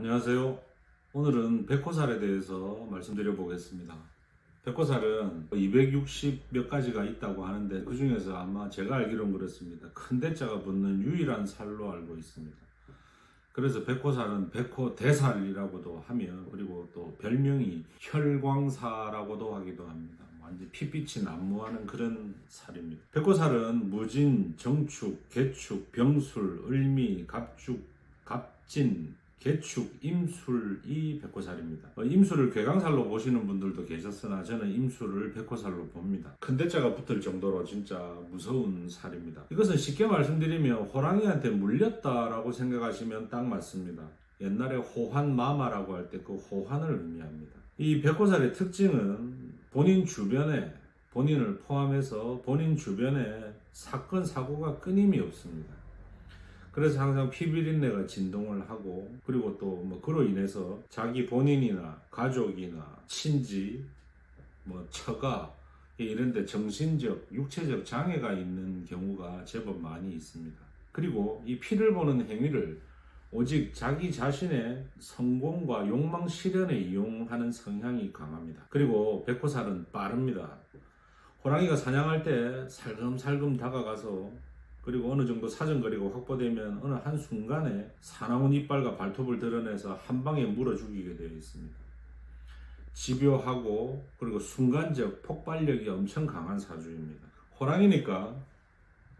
안녕하세요. 오늘은 백호살에 대해서 말씀드려 보겠습니다. 백호살은 260 몇 가지가 있다고 하는데 그 중에서 아마 제가 알기로는 그렇습니다. 큰 대자가 붙는 유일한 살로 알고 있습니다. 그래서 백호살은 백호 대살이라고도 하며 그리고 또 별명이 혈광사라고도 하기도 합니다. 완전 핏빛이 난무하는 그런 살입니다. 백호살은 무진, 정축, 개축, 병술, 을미, 갑죽, 갑진, 개축, 임술이 백호살입니다. 어, 임술을 괴강살로 보시는 분들도 계셨으나 저는 임술을 백호살로 봅니다. 큰 대자가 붙을 정도로 진짜 무서운 살입니다. 이것은 쉽게 말씀드리면 호랑이한테 물렸다라고 생각하시면 딱 맞습니다. 옛날에 호환 마마라고 할 때 그 호환을 의미합니다. 이 백호살의 특징은 본인 주변에 본인을 포함해서 본인 주변에 사건 사고가 끊임이 없습니다. 그래서 항상 피비린내가 진동을 하고 그리고 또 뭐 그로 인해서 자기 본인이나 가족이나 친지 뭐 처가 이런데 정신적 육체적 장애가 있는 경우가 제법 많이 있습니다. 그리고 이 피를 보는 행위를 오직 자기 자신의 성공과 욕망 실현에 이용하는 성향이 강합니다. 그리고 백호살은 빠릅니다. 호랑이가 사냥할 때 살금살금 다가가서 그리고 어느 정도 사정거리가 확보되면 어느 한 순간에 사나운 이빨과 발톱을 드러내서 한 방에 물어 죽이게 되어 있습니다. 집요하고 그리고 순간적 폭발력이 엄청 강한 사주입니다. 호랑이니까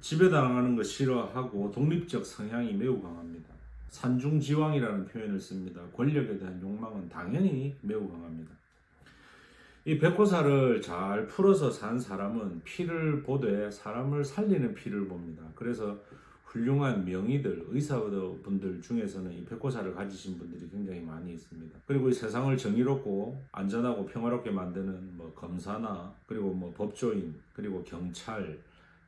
지배당하는 거 싫어하고 독립적 성향이 매우 강합니다. 산중지왕이라는 표현을 씁니다. 권력에 대한 욕망은 당연히 매우 강합니다. 이 백호사를 잘 풀어서 산 사람은 피를 보되 사람을 살리는 피를 봅니다. 그래서 훌륭한 명의들, 의사분들 중에서는 이 백호사를 가지신 분들이 굉장히 많이 있습니다. 그리고 이 세상을 정의롭고 안전하고 평화롭게 만드는 뭐 검사나 그리고 뭐 법조인, 그리고 경찰,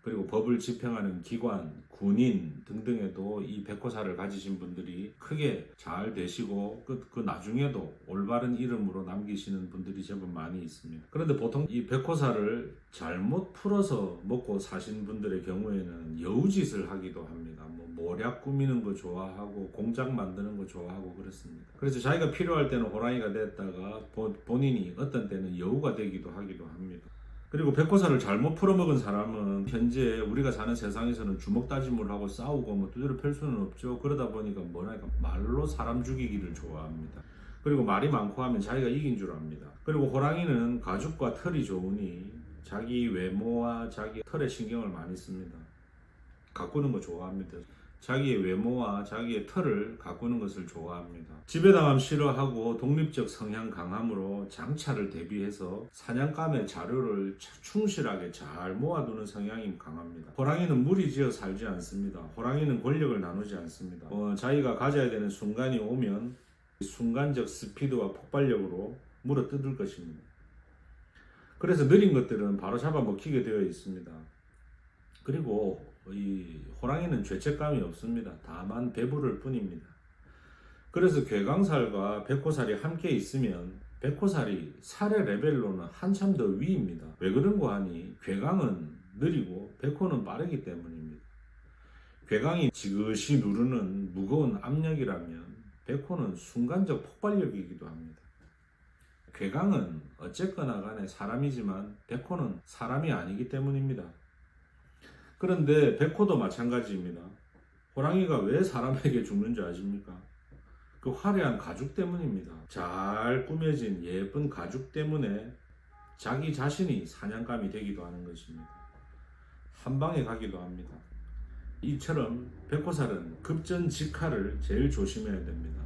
그리고 법을 집행하는 기관, 군인 등등에도 이 백호사를 가지신 분들이 크게 잘 되시고 그, 그 나중에도 올바른 이름으로 남기시는 분들이 제법 많이 있습니다. 그런데 보통 이 백호사를 잘못 풀어서 먹고 사신 분들의 경우에는 여우짓을 하기도 합니다. 뭐 모략 꾸미는 거 좋아하고 공작 만드는 거 좋아하고 그렇습니다. 그래서 자기가 필요할 때는 호랑이가 됐다가 본- 본인이 어떤 때는 여우가 되기도 하기도 합니다. 그리고 백호사를 잘못 풀어먹은 사람은 현재 우리가 사는 세상에서는 주먹 다짐을 하고 싸우고 뭐 두드려 펼 수는 없죠. 그러다 보니까 뭐랄까 말로 사람 죽이기를 좋아합니다. 그리고 말이 많고 하면 자기가 이긴 줄 압니다. 그리고 호랑이는 가죽과 털이 좋으니 자기 외모와 자기 털에 신경을 많이 씁니다. 가꾸는 거 좋아합니다. 자기의 외모와 자기의 털을 가꾸는 것을 좋아합니다. 지배당함 싫어하고 독립적 성향 강함으로 장차를 대비해서 사냥감의 자료를 충실하게 잘 모아두는 성향이 강합니다. 호랑이는 무리지어 살지 않습니다. 호랑이는 권력을 나누지 않습니다. 어, 자기가 가져야 되는 순간이 오면 순간적 스피드와 폭발력으로 물어 뜯을 것입니다. 그래서 느린 것들은 바로 잡아먹히게 되어 있습니다. 그리고 이 호랑이는 죄책감이 없습니다. 다만 배부를 뿐입니다. 그래서 괴강살과 백호살이 함께 있으면 백호살이 살의 레벨로는 한참 더 위입니다. 왜 그런고 하니 괴강은 느리고 백호는 빠르기 때문입니다. 괴강이 지그시 누르는 무거운 압력이라면 백호는 순간적 폭발력이기도 합니다. 괴강은 어쨌거나 간에 사람이지만 백호는 사람이 아니기 때문입니다. 그런데 백호도 마찬가지입니다. 호랑이가 왜 사람에게 죽는 줄 아십니까? 그 화려한 가죽 때문입니다. 잘 꾸며진 예쁜 가죽 때문에 자기 자신이 사냥감이 되기도 하는 것입니다. 한 방에 가기도 합니다. 이처럼 백호살은 급전 직하를 제일 조심해야 됩니다.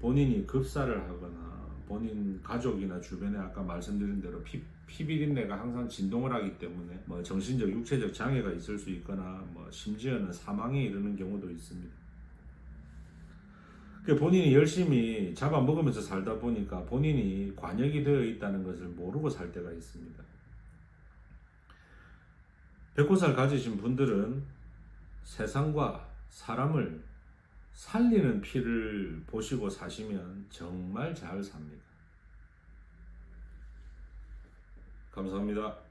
본인이 급사를 하거나 본인 가족이나 주변에 아까 말씀드린 대로 피, 피비린내가 항상 진동을 하기 때문에 뭐 정신적 육체적 장애가 있을 수 있거나 뭐 심지어는 사망에 이르는 경우도 있습니다. 그 본인이 열심히 잡아먹으면서 살다 보니까 본인이 관역이 되어 있다는 것을 모르고 살 때가 있습니다. 백호살 가지신 분들은 세상과 사람을 살리는 피를 보시고 사시면 정말 잘 삽니다. 감사합니다.